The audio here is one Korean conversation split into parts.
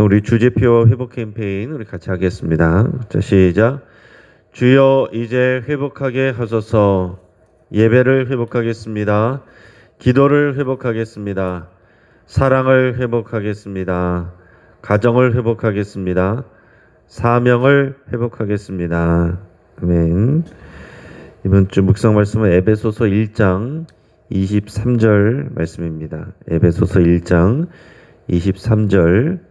우리 주제표 회복 캠페인 우리 같이 하겠습니다. 자, 시작. 주여 이제 회복하게 하소서 예배를 회복하겠습니다. 기도를 회복하겠습니다. 사랑을 회복하겠습니다. 가정을 회복하겠습니다. 사명을 회복하겠습니다. 아멘. 이번 주 묵상 말씀은 에베소서 1장 23절 말씀입니다. 에베소서 1장 23절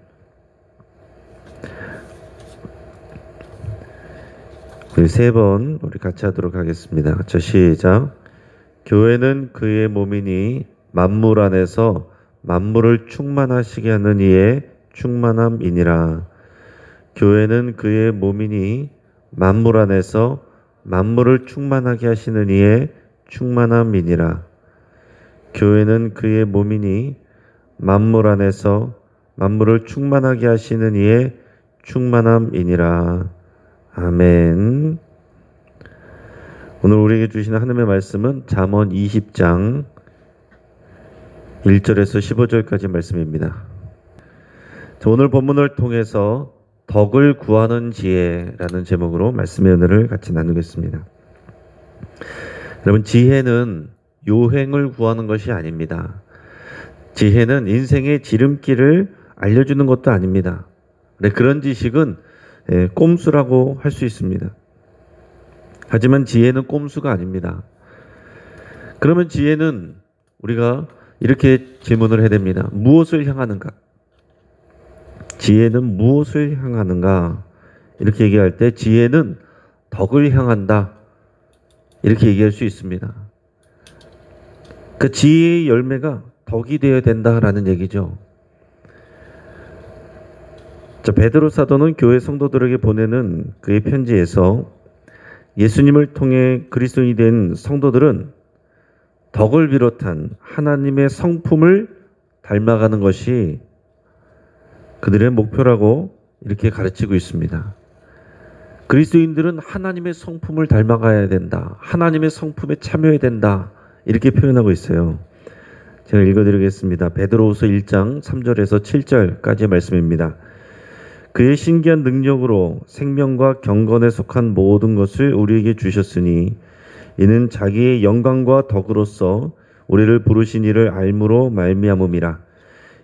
우리 세 번 우리 같이 하도록 하겠습니다. 저 시작. 교회는 그의 몸이니 만물 안에서 만물을 충만하시게 하는 이의 충만함이니라. 교회는 그의 몸이니 만물 안에서 만물을 충만하게 하시는 이의 충만함이니라. 교회는 그의 몸이니 만물 안에서 만물을 충만하게 하시는 이의 충만함이니라. 아멘. 오늘 우리에게 주시는 하나님의 말씀은 잠언 20장 1절에서 15절까지 말씀입니다. 자, 오늘 본문을 통해서 덕을 구하는 지혜라는 제목으로 말씀의 은혜를 같이 나누겠습니다. 여러분 지혜는 요행을 구하는 것이 아닙니다. 지혜는 인생의 지름길을 알려주는 것도 아닙니다. 네, 그런 지식은 예, 꼼수라고 할 수 있습니다. 하지만 지혜는 꼼수가 아닙니다. 그러면 지혜는 우리가 이렇게 질문을 해야 됩니다. 무엇을 향하는가? 지혜는 무엇을 향하는가? 이렇게 얘기할 때 지혜는 덕을 향한다. 이렇게 얘기할 수 있습니다. 그 지혜의 열매가 덕이 되어야 된다라는 얘기죠. 자, 베드로 사도는 교회 성도들에게 보내는 그의 편지에서 예수님을 통해 그리스도인이 된 성도들은 덕을 비롯한 하나님의 성품을 닮아가는 것이 그들의 목표라고 이렇게 가르치고 있습니다. 그리스도인들은 하나님의 성품을 닮아가야 된다. 하나님의 성품에 참여해야 된다. 이렇게 표현하고 있어요. 제가 읽어드리겠습니다. 베드로후서 1장 3절에서 7절까지의 말씀입니다. 그의 신기한 능력으로 생명과 경건에 속한 모든 것을 우리에게 주셨으니 이는 자기의 영광과 덕으로서 우리를 부르신 이를 알므로 말미암음이라.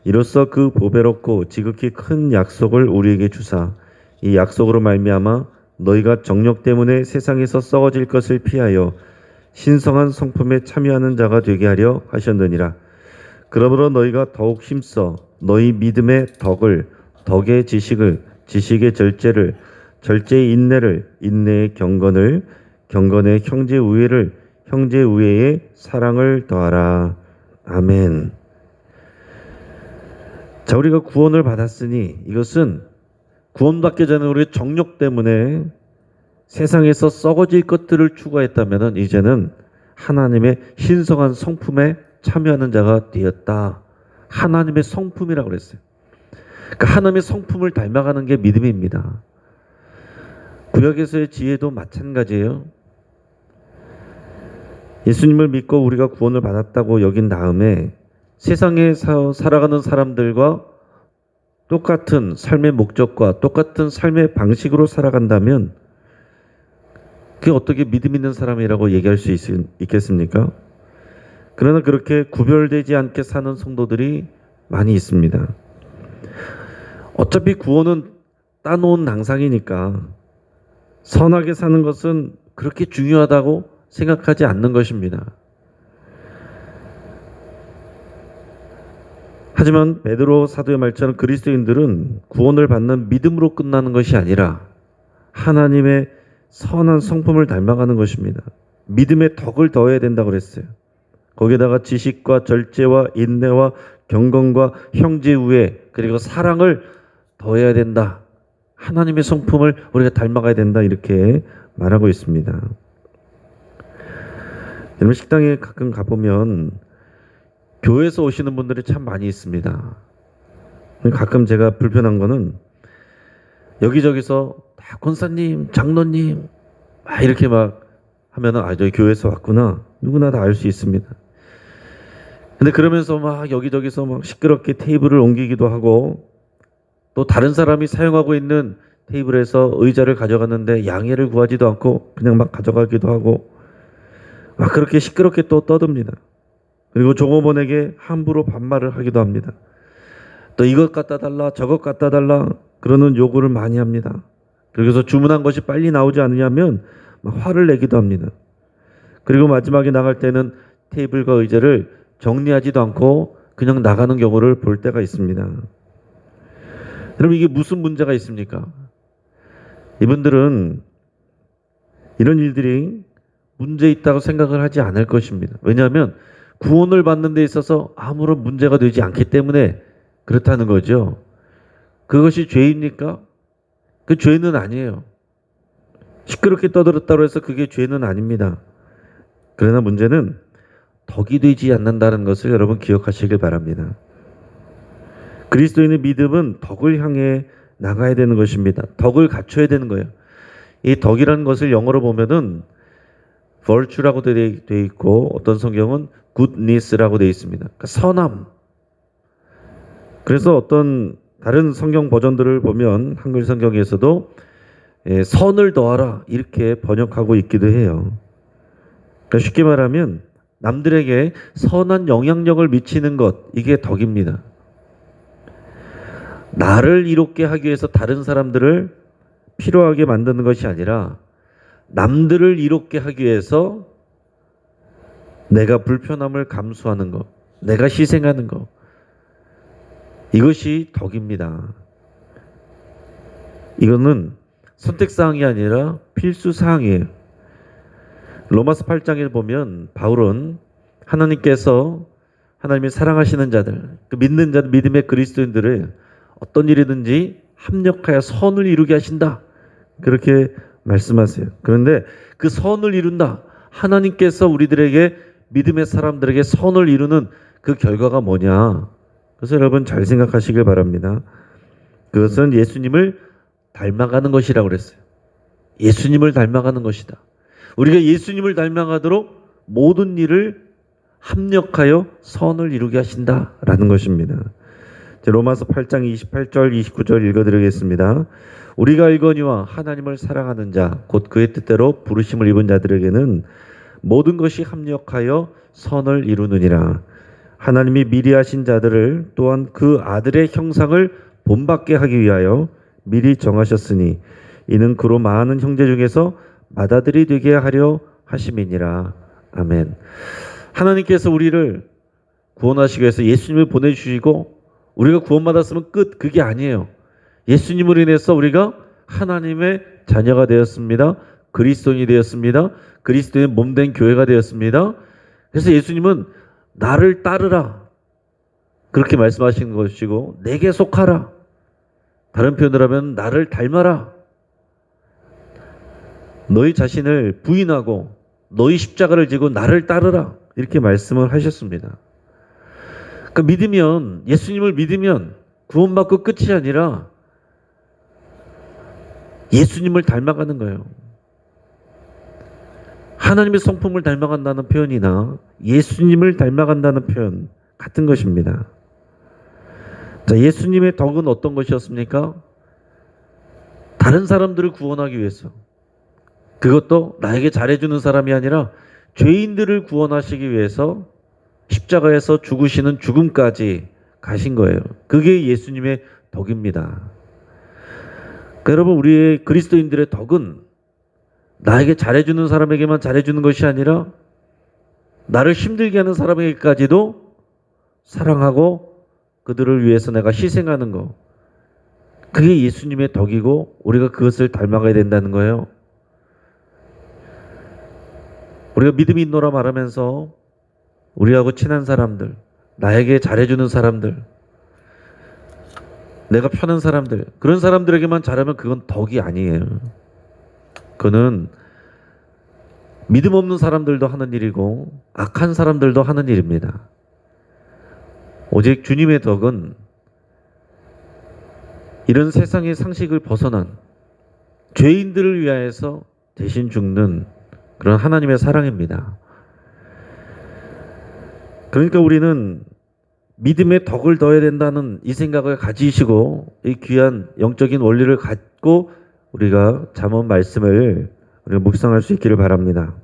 이로써 그 보배롭고 지극히 큰 약속을 우리에게 주사 이 약속으로 말미암아 너희가 정력 때문에 세상에서 썩어질 것을 피하여 신성한 성품에 참여하는 자가 되게 하려 하셨느니라. 그러므로 너희가 더욱 힘써 너희 믿음의 덕을 덕의 지식을 지식의 절제를 절제의 인내를 인내의 경건을 경건의 형제 우애를 형제 우애의 사랑을 더하라. 아멘. 자, 우리가 구원을 받았으니 이것은 구원받기 전에 우리 정욕 때문에 세상에서 썩어질 것들을 추구했다면 이제는 하나님의 신성한 성품에 참여하는 자가 되었다. 하나님의 성품이라고 그랬어요. 그러니까 하나님의 성품을 닮아가는 게 믿음입니다. 구약에서의 지혜도 마찬가지예요. 예수님을 믿고 우리가 구원을 받았다고 여긴 다음에 세상에 사, 살아가는 사람들과 똑같은 삶의 목적과 똑같은 삶의 방식으로 살아간다면 그게 어떻게 믿음 있는 사람이라고 얘기할 수 있, 있겠습니까? 그러나 그렇게 구별되지 않게 사는 성도들이 많이 있습니다. 어차피 구원은 따놓은 낭상이니까 선하게 사는 것은 그렇게 중요하다고 생각하지 않는 것입니다. 하지만 베드로 사도의 말처럼 그리스도인들은 구원을 받는 믿음으로 끝나는 것이 아니라 하나님의 선한 성품을 닮아가는 것입니다. 믿음의 덕을 더해야 된다고 그랬어요. 거기다가 지식과 절제와 인내와 경건과 형제 우애 그리고 사랑을 더해야 된다. 하나님의 성품을 우리가 닮아가야 된다. 이렇게 말하고 있습니다. 여러분 식당에 가끔 가보면 교회에서 오시는 분들이 참 많이 있습니다. 가끔 제가 불편한 거는 여기저기서 다 권사님, 장로님 막 이렇게 막 하면은 아 저희 교회에서 왔구나 누구나 다 알 수 있습니다. 근데 그러면서 막 여기저기서 막 시끄럽게 테이블을 옮기기도 하고 또 다른 사람이 사용하고 있는 테이블에서 의자를 가져갔는데 양해를 구하지도 않고 그냥 막 가져가기도 하고 막 그렇게 시끄럽게 또 떠듭니다. 그리고 종업원에게 함부로 반말을 하기도 합니다. 또 이것 갖다 달라 저것 갖다 달라 그러는 요구를 많이 합니다. 그래서 주문한 것이 빨리 나오지 않으냐면 막 화를 내기도 합니다. 그리고 마지막에 나갈 때는 테이블과 의자를 정리하지도 않고 그냥 나가는 경우를 볼 때가 있습니다. 여러분 이게 무슨 문제가 있습니까? 이분들은 이런 일들이 문제 있다고 생각을 하지 않을 것입니다. 왜냐하면 구원을 받는 데 있어서 아무런 문제가 되지 않기 때문에 그렇다는 거죠. 그것이 죄입니까? 그 죄는 아니에요. 시끄럽게 떠들었다고 해서 그게 죄는 아닙니다. 그러나 문제는 덕이 되지 않는다는 것을 여러분 기억하시길 바랍니다. 그리스도인의 믿음은 덕을 향해 나가야 되는 것입니다. 덕을 갖춰야 되는 거예요. 이 덕이라는 것을 영어로 보면은 virtue라고 되어 있고 어떤 성경은 goodness라고 되어 있습니다. 그러니까 선함. 그래서 어떤 다른 성경 버전들을 보면 한글 성경에서도 예, 선을 더하라 이렇게 번역하고 있기도 해요. 그러니까 쉽게 말하면 남들에게 선한 영향력을 미치는 것 이게 덕입니다. 나를 이롭게 하기 위해서 다른 사람들을 필요하게 만드는 것이 아니라 남들을 이롭게 하기 위해서 내가 불편함을 감수하는 것, 내가 희생하는 것 이것이 덕입니다. 이거는 선택사항이 아니라 필수사항이에요. 로마서 8장에 보면 바울은 하나님께서 하나님이 사랑하시는 자들, 그 믿는 자들, 믿음의 그리스도인들을 어떤 일이든지 합력하여 선을 이루게 하신다. 그렇게 말씀하세요. 그런데 그 선을 이룬다. 하나님께서 우리들에게 믿음의 사람들에게 선을 이루는 그 결과가 뭐냐? 그래서 여러분 잘 생각하시길 바랍니다. 그것은 예수님을 닮아가는 것이라고 그랬어요. 예수님을 닮아가는 것이다. 우리가 예수님을 닮아가도록 모든 일을 합력하여 선을 이루게 하신다라는 것입니다. 로마서 8장 28절 29절 읽어드리겠습니다. 우리가 알거니와 하나님을 사랑하는 자 곧 그의 뜻대로 부르심을 입은 자들에게는 모든 것이 합력하여 선을 이루느니라. 하나님이 미리 하신 자들을 또한 그 아들의 형상을 본받게 하기 위하여 미리 정하셨으니 이는 그로 많은 형제 중에서 맏아들이 되게 하려 하심이니라. 아멘. 하나님께서 우리를 구원하시기 위해서 예수님을 보내주시고 우리가 구원받았으면 끝. 그게 아니에요. 예수님으로 인해서 우리가 하나님의 자녀가 되었습니다. 그리스도인이 되었습니다. 그리스도의 몸된 교회가 되었습니다. 그래서 예수님은 나를 따르라. 그렇게 말씀하신 것이고, 내게 속하라. 다른 표현으로 하면 나를 닮아라. 너희 자신을 부인하고 너희 십자가를 지고 나를 따르라. 이렇게 말씀을 하셨습니다. 그러니까 믿으면 예수님을 믿으면 구원받고 끝이 아니라 예수님을 닮아가는 거예요. 하나님의 성품을 닮아간다는 표현이나 예수님을 닮아간다는 표현 같은 것입니다. 자, 예수님의 덕은 어떤 것이었습니까? 다른 사람들을 구원하기 위해서. 그것도 나에게 잘해주는 사람이 아니라 죄인들을 구원하시기 위해서 십자가에서 죽으시는 죽음까지 가신 거예요. 그게 예수님의 덕입니다. 그러니까 여러분, 우리의 그리스도인들의 덕은 나에게 잘해주는 사람에게만 잘해주는 것이 아니라 나를 힘들게 하는 사람에게까지도 사랑하고 그들을 위해서 내가 희생하는 것. 그게 예수님의 덕이고 우리가 그것을 닮아가야 된다는 거예요. 우리가 믿음이 있노라 말하면서 우리하고 친한 사람들, 나에게 잘해주는 사람들, 내가 편한 사람들, 그런 사람들에게만 잘하면 그건 덕이 아니에요. 그는 믿음 없는 사람들도 하는 일이고, 악한 사람들도 하는 일입니다. 오직 주님의 덕은 이런 세상의 상식을 벗어난 죄인들을 위하여서 대신 죽는 그런 하나님의 사랑입니다. 그러니까 우리는 믿음의 덕을 더해야 된다는 이 생각을 가지시고 이 귀한 영적인 원리를 갖고 우리가 잠언 말씀을 우리가 묵상할 수 있기를 바랍니다.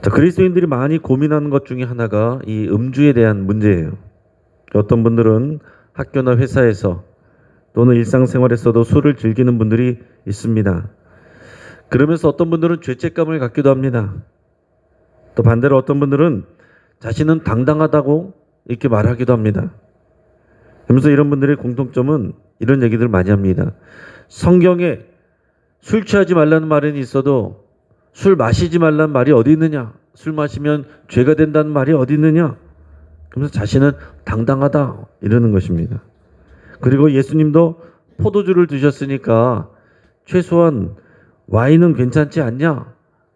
자, 그리스도인들이 많이 고민하는 것 중에 하나가 이 음주에 대한 문제예요. 어떤 분들은 학교나 회사에서 또는 일상생활에서도 술을 즐기는 분들이 있습니다. 그러면서 어떤 분들은 죄책감을 갖기도 합니다. 또 반대로 어떤 분들은 자신은 당당하다고 이렇게 말하기도 합니다. 그러면서 이런 분들의 공통점은 이런 얘기들을 많이 합니다. 성경에 술 취하지 말라는 말은 있어도 술 마시지 말라는 말이 어디 있느냐? 술 마시면 죄가 된다는 말이 어디 있느냐? 그러면서 자신은 당당하다 이러는 것입니다. 그리고 예수님도 포도주를 드셨으니까 최소한 와인은 괜찮지 않냐?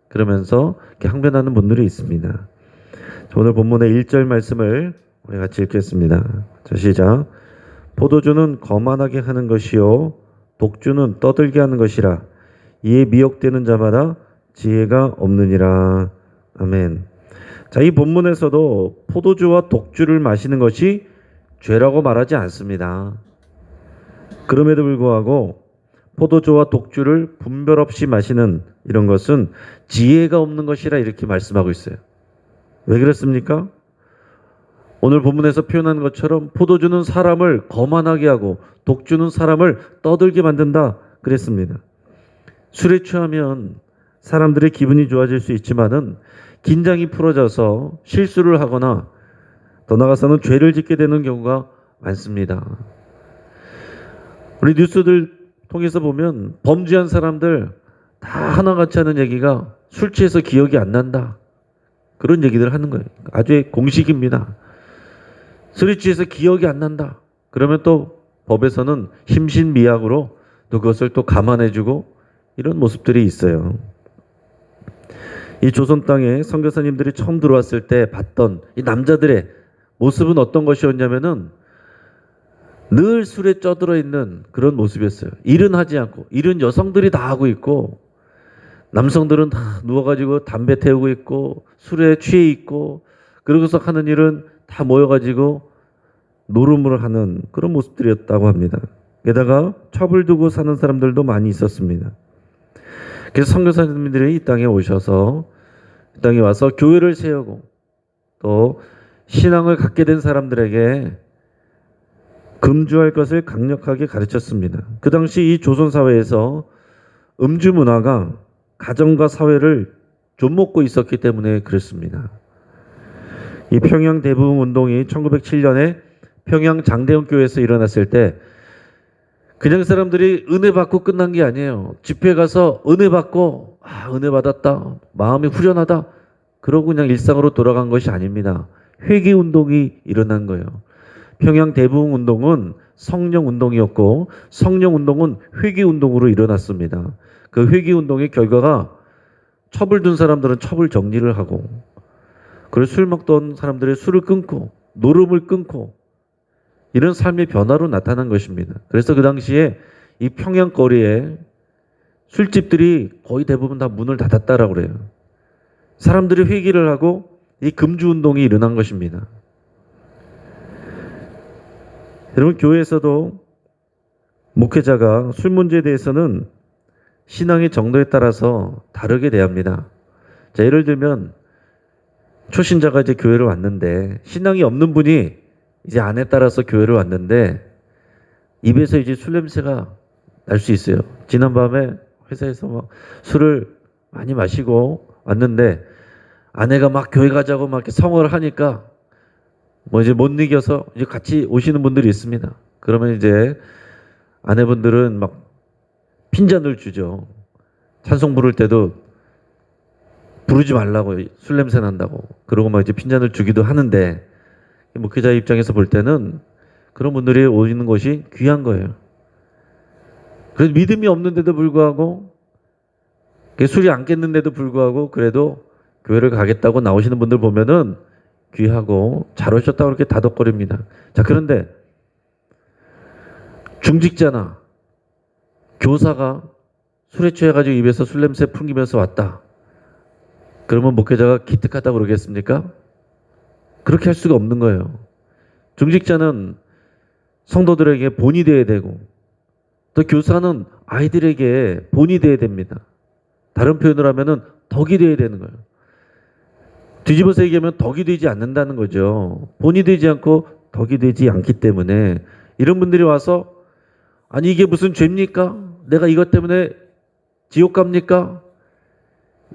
그러면서 이렇게 항변하는 분들이 있습니다. 자, 오늘 본문의 1절 말씀을 우리 같이 읽겠습니다. 자, 시작. 포도주는 거만하게 하는 것이요 독주는 떠들게 하는 것이라 이에 미혹되는 자마다 지혜가 없느니라. 아멘. 자, 이 본문에서도 포도주와 독주를 마시는 것이 죄라고 말하지 않습니다. 그럼에도 불구하고 포도주와 독주를 분별 없이 마시는 이런 것은 지혜가 없는 것이라 이렇게 말씀하고 있어요. 왜 그렇습니까? 오늘 본문에서 표현한 것처럼 포도주는 사람을 거만하게 하고 독주는 사람을 떠들게 만든다 그랬습니다. 술에 취하면 사람들의 기분이 좋아질 수 있지만은 긴장이 풀어져서 실수를 하거나 더 나아가서는 죄를 짓게 되는 경우가 많습니다. 우리 뉴스들 통해서 보면 범죄한 사람들 다 하나같이 하는 얘기가 술 취해서 기억이 안 난다. 그런 얘기들을 하는 거예요. 아주 공식입니다. 술이 취해서 기억이 안 난다. 그러면 또 법에서는 심신미약으로 또 그것을 또 감안해주고 이런 모습들이 있어요. 이 조선 땅에 선교사님들이 처음 들어왔을 때 봤던 이 남자들의 모습은 어떤 것이었냐면은 늘 술에 쪄들어 있는 그런 모습이었어요. 일은 하지 않고 일은 여성들이 다 하고 있고 남성들은 다 누워가지고 담배 태우고 있고 술에 취해 있고 그러고서 하는 일은 다 모여가지고 노름을 하는 그런 모습들이었다고 합니다. 게다가 첩을 두고 사는 사람들도 많이 있었습니다. 그래서 선교사님들이 이 땅에 오셔서 이 땅에 와서 교회를 세우고 또 신앙을 갖게 된 사람들에게 금주할 것을 강력하게 가르쳤습니다. 그 당시 이 조선 사회에서 음주 문화가 가정과 사회를 좀먹고 있었기 때문에 그렇습니다. 이 평양 대부흥 운동이 1907년에 평양 장대원 교회에서 일어났을 때 그냥 사람들이 은혜 받고 끝난 게 아니에요. 집회 가서 은혜 받고 아 은혜 받았다 마음이 후련하다 그러고 그냥 일상으로 돌아간 것이 아닙니다. 회개 운동이 일어난 거예요. 평양 대부흥 운동은 성령 운동이었고 성령 운동은 회개 운동으로 일어났습니다. 그 회개 운동의 결과가 첩을 둔 사람들은 첩을 정리를 하고 그리고 술 먹던 사람들의 술을 끊고 노름을 끊고 이런 삶의 변화로 나타난 것입니다. 그래서 그 당시에 이 평양 거리에 술집들이 거의 대부분 다 문을 닫았다라고 그래요. 사람들이 회개를 하고 이 금주 운동이 일어난 것입니다. 여러분 교회에서도 목회자가 술 문제에 대해서는 신앙의 정도에 따라서 다르게 대합니다. 자, 예를 들면 초신자가 이제 교회를 왔는데 신앙이 없는 분이 이제 안에 따라서 교회를 왔는데 입에서 이제 술 냄새가 날 수 있어요. 지난 밤에 회사에서 막 술을 많이 마시고 왔는데 아내가 막 교회 가자고 막 이렇게 성을 하니까 뭐 이제 못 이겨서 이제 같이 오시는 분들이 있습니다. 그러면 이제 아내분들은 막 핀잔을 주죠. 찬송 부를 때도 부르지 말라고 술 냄새 난다고 그러고 막 이제 핀잔을 주기도 하는데 목회자 입장에서 볼 때는 그런 분들이 오시는 것이 귀한 거예요. 그래서 믿음이 없는데도 불구하고 술이 안 깼는데도 불구하고 그래도 교회를 가겠다고 나오시는 분들 보면은 귀하고 잘 오셨다고 그렇게 다독거립니다. 자, 그런데 중직자나 교사가 술에 취해가지고 입에서 술 냄새 풍기면서 왔다. 그러면 목회자가 기특하다고 그러겠습니까? 그렇게 할 수가 없는 거예요. 중직자는 성도들에게 본이 되어야 되고 또 교사는 아이들에게 본이 되어야 됩니다. 다른 표현을 하면은 덕이 되어야 되는 거예요. 뒤집어서 얘기하면 덕이 되지 않는다는 거죠. 본이 되지 않고 덕이 되지 않기 때문에 이런 분들이 와서 아니 이게 무슨 죄입니까? 내가 이것 때문에 지옥 갑니까?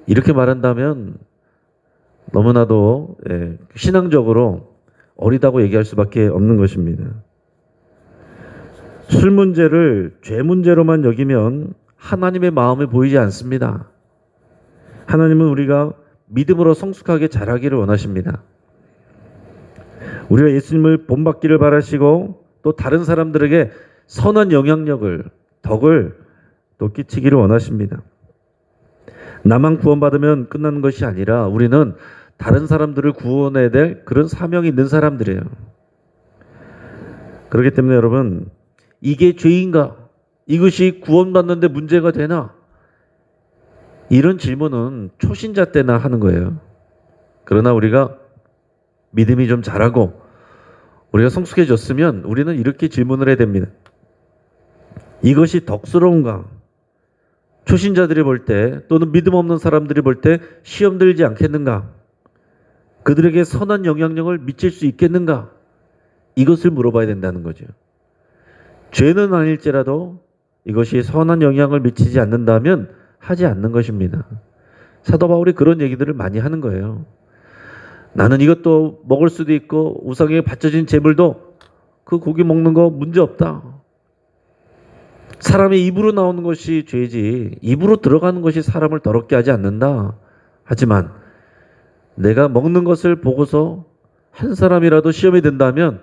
이렇게 말한다면 너무나도 예, 신앙적으로 어리다고 얘기할 수밖에 없는 것입니다. 술 문제를 죄 문제로만 여기면 하나님의 마음이 보이지 않습니다. 하나님은 우리가 믿음으로 성숙하게 자라기를 원하십니다. 우리가 예수님을 본받기를 바라시고 또 다른 사람들에게 선한 영향력을 덕을 또 끼치기를 원하십니다. 나만 구원받으면 끝나는 것이 아니라 우리는 다른 사람들을 구원해야 될 그런 사명이 있는 사람들이에요. 그렇기 때문에 여러분 이게 죄인가? 이것이 구원받는데 문제가 되나? 이런 질문은 초신자 때나 하는 거예요. 그러나 우리가 믿음이 좀 자라고 우리가 성숙해졌으면 우리는 이렇게 질문을 해야 됩니다. 이것이 덕스러운가? 초신자들이 볼 때 또는 믿음 없는 사람들이 볼 때 시험 들지 않겠는가? 그들에게 선한 영향력을 미칠 수 있겠는가? 이것을 물어봐야 된다는 거죠. 죄는 아닐지라도 이것이 선한 영향을 미치지 않는다면 하지 않는 것입니다. 사도 바울이 그런 얘기들을 많이 하는 거예요. 나는 이것도 먹을 수도 있고 우상에 바쳐진 재물도 그 고기 먹는 거 문제 없다. 사람의 입으로 나오는 것이 죄지 입으로 들어가는 것이 사람을 더럽게 하지 않는다. 하지만 내가 먹는 것을 보고서 한 사람이라도 시험이 든다면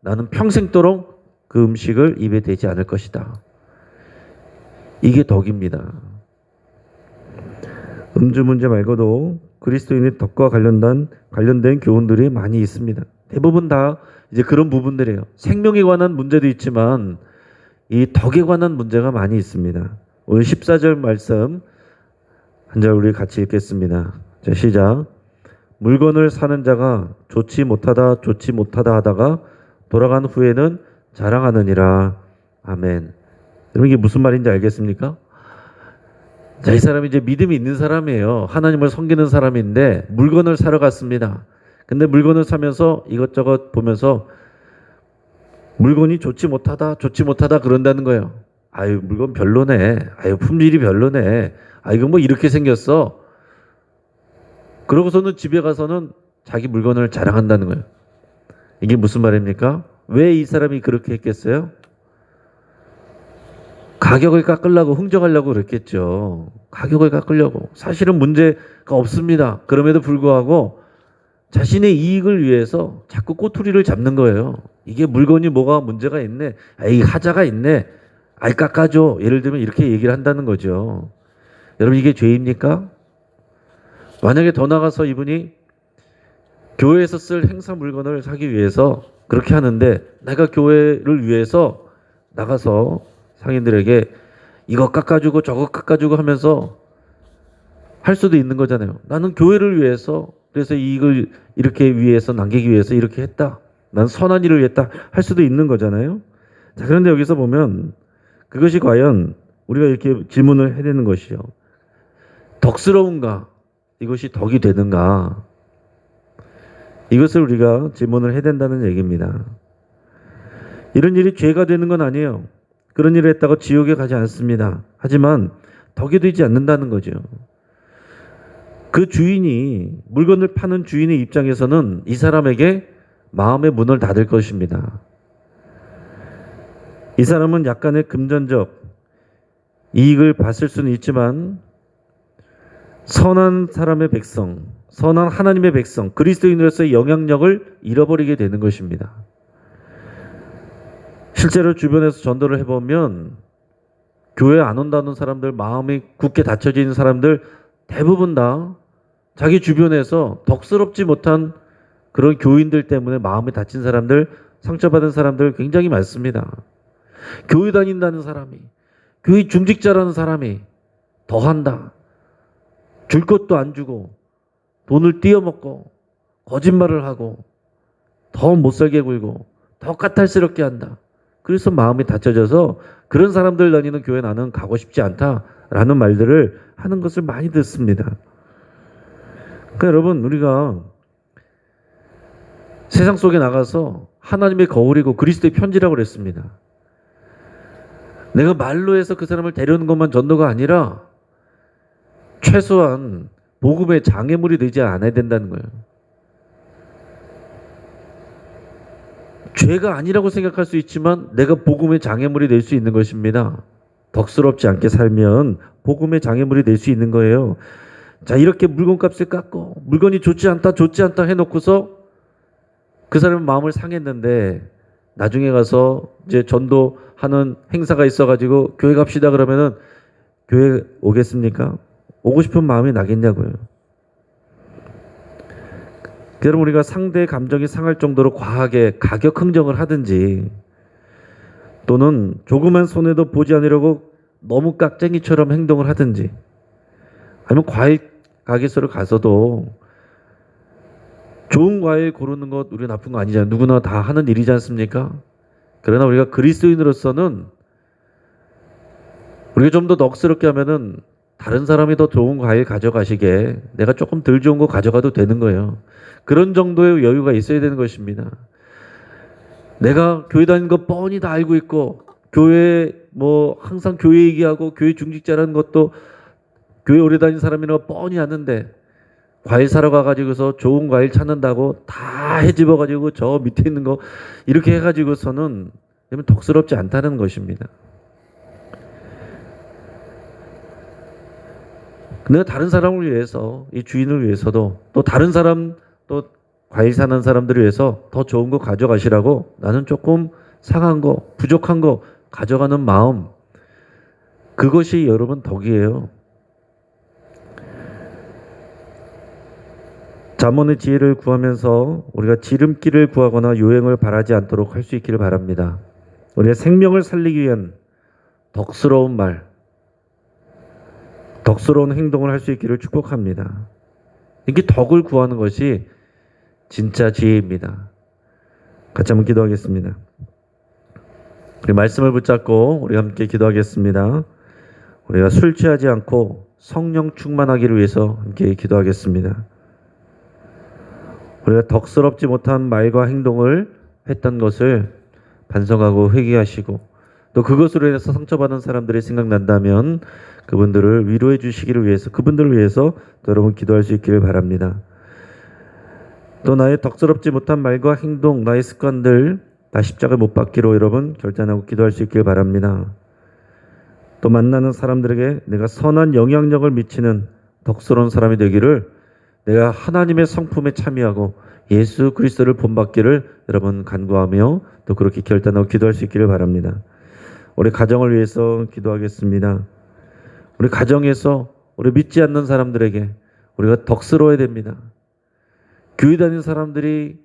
나는 평생도록 그 음식을 입에 대지 않을 것이다. 이게 덕입니다. 음주 문제 말고도 그리스도인의 덕과 관련된 관련된 교훈들이 많이 있습니다. 대부분 다 이제 그런 부분들이에요. 생명에 관한 문제도 있지만 이 덕에 관한 문제가 많이 있습니다. 오늘 14절 말씀 한 절 우리 같이 읽겠습니다. 자, 시작. 물건을 사는 자가 좋지 못하다 좋지 못하다 하다가 돌아간 후에는 자랑하느니라. 아멘. 여러분 이게 무슨 말인지 알겠습니까? 자, 이 사람이 이제 믿음이 있는 사람이에요. 하나님을 섬기는 사람인데 물건을 사러 갔습니다. 근데 물건을 사면서 이것저것 보면서 물건이 좋지 못하다, 좋지 못하다 그런다는 거예요. 아유, 물건 별로네. 아유, 품질이 별로네. 아, 이거 뭐 이렇게 생겼어. 그러고서는 집에 가서는 자기 물건을 자랑한다는 거예요. 이게 무슨 말입니까? 왜 이 사람이 그렇게 했겠어요? 가격을 깎으려고 흥정하려고 그랬겠죠. 가격을 깎으려고. 사실은 문제가 없습니다. 그럼에도 불구하고 자신의 이익을 위해서 자꾸 꼬투리를 잡는 거예요. 이게 물건이 뭐가 문제가 있네. 아, 이 하자가 있네. 아이 깎아줘. 예를 들면 이렇게 얘기를 한다는 거죠. 여러분 이게 죄입니까? 만약에 더 나가서 이분이 교회에서 쓸 행사 물건을 사기 위해서 그렇게 하는데 내가 교회를 위해서 나가서 상인들에게 이거 깎아주고 저거 깎아주고 하면서 할 수도 있는 거잖아요. 나는 교회를 위해서 그래서 이익을 이렇게 위해서 남기기 위해서 이렇게 했다. 난 선한 일을 했다. 할 수도 있는 거잖아요. 자, 그런데 여기서 보면 그것이 과연 우리가 이렇게 질문을 해야 되는 것이요. 덕스러운가? 이것이 덕이 되는가? 이것을 우리가 질문을 해야 된다는 얘기입니다. 이런 일이 죄가 되는 건 아니에요. 그런 일을 했다고 지옥에 가지 않습니다. 하지만 덕이 되지 않는다는 거죠. 그 주인이 물건을 파는 주인의 입장에서는 이 사람에게 마음의 문을 닫을 것입니다. 이 사람은 약간의 금전적 이익을 봤을 수는 있지만 선한 사람의 백성, 선한 하나님의 백성, 그리스도인으로서의 영향력을 잃어버리게 되는 것입니다. 실제로 주변에서 전도를 해보면 교회 안 온다는 사람들, 마음이 굳게 있는 사람들 대부분 다 자기 주변에서 덕스럽지 못한 그런 교인들 때문에 마음이 닫힌 사람들, 상처받은 사람들 굉장히 많습니다. 교회 다닌다는 사람이, 교회 중직자라는 사람이 더 한다. 줄 것도 안 주고, 돈을 띄어먹고, 거짓말을 하고 더 못살게 굴고 더 까탈스럽게 한다. 그래서 마음이 다쳐져서 그런 사람들 다니는 교회 나는 가고 싶지 않다라는 말들을 하는 것을 많이 듣습니다. 그러니까 여러분 우리가 세상 속에 나가서 하나님의 거울이고 그리스도의 편지라고 그랬습니다. 내가 말로 해서 그 사람을 데려오는 것만 전도가 아니라 최소한 복음의 장애물이 되지 않아야 된다는 거예요. 죄가 아니라고 생각할 수 있지만 내가 복음의 장애물이 될 수 있는 것입니다. 덕스럽지 않게 살면 복음의 장애물이 될 수 있는 거예요. 자, 이렇게 물건값을 깎고 물건이 좋지 않다, 좋지 않다 해놓고서 그 사람의 마음을 상했는데 나중에 가서 이제 전도하는 행사가 있어가지고 교회 갑시다 그러면은 교회 오겠습니까? 오고 싶은 마음이 나겠냐고요. 여러분 우리가 상대의 감정이 상할 정도로 과하게 가격 흥정을 하든지 또는 조그만 손해도 보지 않으려고 너무 깍쟁이처럼 행동을 하든지 아니면 과일 가게소를 가서도 좋은 과일 고르는 것 우리가 나쁜 거 아니잖아요. 누구나 다 하는 일이지 않습니까? 그러나 우리가 그리스도인으로서는 우리가 좀더 넋스럽게 하면은 다른 사람이 더 좋은 과일 가져가시게 내가 조금 덜 좋은 거 가져가도 되는 거예요. 그런 정도의 여유가 있어야 되는 것입니다. 내가 교회 다니는 거 뻔히 다 알고 있고 교회 뭐 항상 교회 얘기하고 교회 중직자라는 것도 교회 오래 다닌 사람이라 뻔히 아는데 과일 사러 가가지고서 좋은 과일 찾는다고 다 해집어 가지고 저 밑에 있는 거 이렇게 해가지고서는 덕스럽지 않다는 것입니다. 내가 다른 사람을 위해서 이 주인을 위해서도 또 다른 사람 또 과일 사는 사람들을 위해서 더 좋은 거 가져가시라고 나는 조금 상한 거 부족한 거 가져가는 마음 그것이 여러분 덕이에요. 자문의 지혜를 구하면서 우리가 지름길을 구하거나 요행을 바라지 않도록 할 수 있기를 바랍니다. 우리의 생명을 살리기 위한 덕스러운 말, 덕스러운 행동을 할 수 있기를 축복합니다. 이게 덕을 구하는 것이 진짜 지혜입니다. 같이 한번 기도하겠습니다. 우리 말씀을 붙잡고 우리 함께 기도하겠습니다. 우리가 술 취하지 않고 성령 충만하기를 위해서 함께 기도하겠습니다. 우리가 덕스럽지 못한 말과 행동을 했던 것을 반성하고 회개하시고 또 그것으로 인해서 상처받은 사람들이 생각난다면 그분들을 위로해 주시기를 위해서 그분들을 위해서 또 여러분 기도할 수 있기를 바랍니다. 또 나의 덕스럽지 못한 말과 행동, 나의 습관들 다 십자가 못 박기로 여러분 결단하고 기도할 수 있기를 바랍니다. 또 만나는 사람들에게 내가 선한 영향력을 미치는 덕스러운 사람이 되기를 내가 하나님의 성품에 참여하고 예수 그리스도를 본받기를 여러분 간구하며 또 그렇게 결단하고 기도할 수 있기를 바랍니다. 우리 가정을 위해서 기도하겠습니다. 우리 가정에서 우리 믿지 않는 사람들에게 우리가 덕스러워야 됩니다. 교회 다니는 사람들이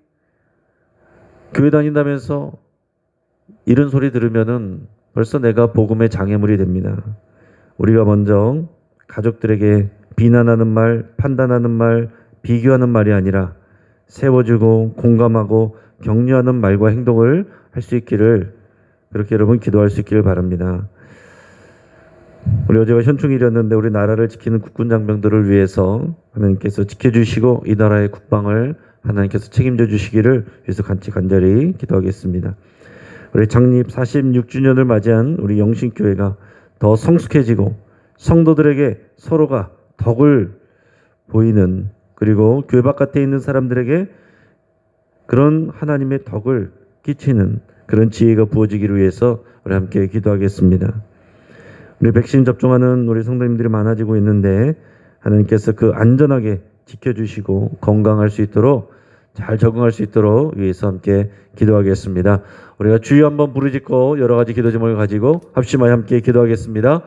교회 다닌다면서 이런 소리 들으면은 벌써 내가 복음의 장애물이 됩니다. 우리가 먼저 가족들에게 비난하는 말, 판단하는 말, 비교하는 말이 아니라 세워주고 공감하고 격려하는 말과 행동을 할 수 있기를 그렇게 여러분 기도할 수 있기를 바랍니다. 우리 어제가 현충일이었는데 우리 나라를 지키는 국군 장병들을 위해서 하나님께서 지켜주시고 이 나라의 국방을 하나님께서 책임져 주시기를 위해서 같이 간절히 기도하겠습니다. 우리 창립 46주년을 맞이한 우리 영신교회가 더 성숙해지고 성도들에게 서로가 덕을 보이는 그리고 교회 바깥에 있는 사람들에게 그런 하나님의 덕을 끼치는 그런 지혜가 부어지기를 위해서 우리 함께 기도하겠습니다. 우리 백신 접종하는 우리 성도님들이 많아지고 있는데 하나님께서 그 안전하게 지켜주시고 건강할 수 있도록 잘 적응할 수 있도록 위해서 함께 기도하겠습니다. 우리가 주여 한번 부르짖고 여러 가지 기도 제목을 가지고 합심하여 함께 기도하겠습니다.